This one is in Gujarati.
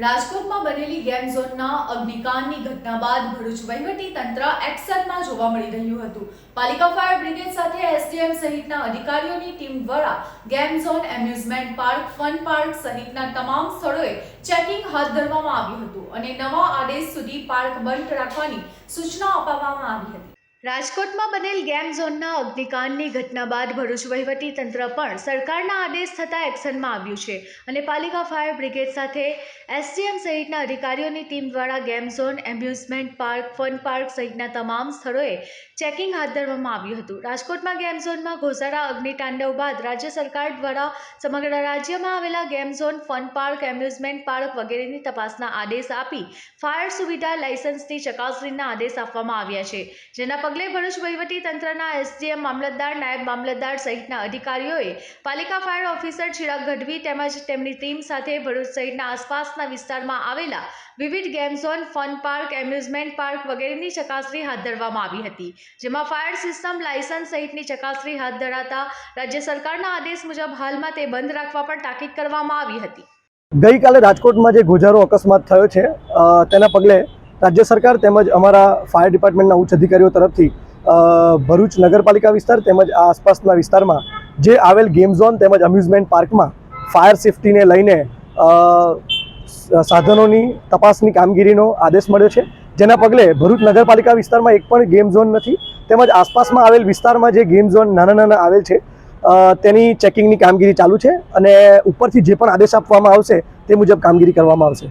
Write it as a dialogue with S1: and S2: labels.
S1: રાજકોટમાં બનેલી ગેમ ઝોનના અગ્નિકાંડની ઘટના બાદ ભરૂચ વહીવટી તંત્ર એક્શનમાં જોવા મળી રહ્યું હતું. પાલિકા ફાયર બ્રિગેડ સાથે એસડીએમ સહિતના અધિકારીઓની ટીમ દ્વારા game zone amusement park, fun park સહિતના તમામ સ્થળોએ ચેકિંગ હાથ ધરવામાં આવ્યું હતું અને નવા આદેશ સુધી પાર્ક બંધ રાખવાની સૂચના અપાવવામાં આવી હતી. રાજકોટમાં બનેલ ગેમ ઝોનના અગ્નિકાંડની ઘટના બાદ ભરૂચ વહીવટી તંત્ર પણ સરકારના આદેશ થતાં એક્શનમાં આવ્યું છે અને પાલિકા ફાયર બ્રિગેડ સાથે એસડીએમ સહિતના અધિકારીઓની ટીમ દ્વારા game zone amusement park, fun park સહિતના તમામ સ્થળોએ ચેકિંગ હાથ ધરવામાં આવ્યું હતું. રાજકોટમાં ગેમ ઝોનમાં ઘોસારા અગ્નિતાંડવ બાદ રાજ્ય સરકાર દ્વારા સમગ્ર રાજ્યમાં આવેલા game zone, fun park amusement park વગેરેની તપાસના આદેશ આપી ફાયર સુવિધા લાયસન્સની ચકાસણીના આદેશ આપવામાં આવ્યા છે. જેના પગલે ભરૂચ તંત્રના એસડીએમ મામલતદાર, નાયબ મામલતદાર સહિતના અધિકારીઓએ પાલિકા ફાયર ઓફિસર ચિરાગ ગઢવી તેમજ તેમની ટીમ સાથે ભરૂચ સહિતના આસપાસના વિસ્તારમાં આવેલા વિવિધ game zone, fun park, amusement park વગેરેની ચકાસણી હાથ ધરવામાં આવી હતી, જેમાં ફાયર સિસ્ટમ લાયસન્સ સહિતની ચકાસણી હાથ ધરાતા રાજ્ય સરકારના આદેશ મુજબ હાલમાં તે બંધ રાખવા પણ તાકીદ કરવામાં આવી હતી.
S2: ગઈકાલે રાજકોટમાં જે ગુજારો અકસ્માત થયો છે તેના પગલે રાજ્ય સરકાર તેમજ અમારા ફાયર ડિપાર્ટમેન્ટના ઉચ્ચ અધિકારીઓ તરફથી ભરૂચ નગરપાલિકા વિસ્તાર તેમજ આસપાસના વિસ્તારમાં જે આવેલ ગેમ ઝોન તેમજ અમ્યુઝમેન્ટ પાર્કમાં ફાયર સેફટીને લઈને સાધનોની તપાસની કામગીરીનો આદેશ મળ્યો છે. જેના પગલે ભરૂચ નગરપાલિકા વિસ્તારમાં એક પણ ગેમ ઝોન નથી, તેમજ આસપાસમાં આવેલ વિસ્તારમાં જે ગેમ ઝોન નાના નાના આવેલ છે તેની ચેકિંગની કામગીરી ચાલુ છે અને ઉપરથી જે પણ આદેશ આપવામાં આવશે તે મુજબ કામગીરી કરવામાં આવશે.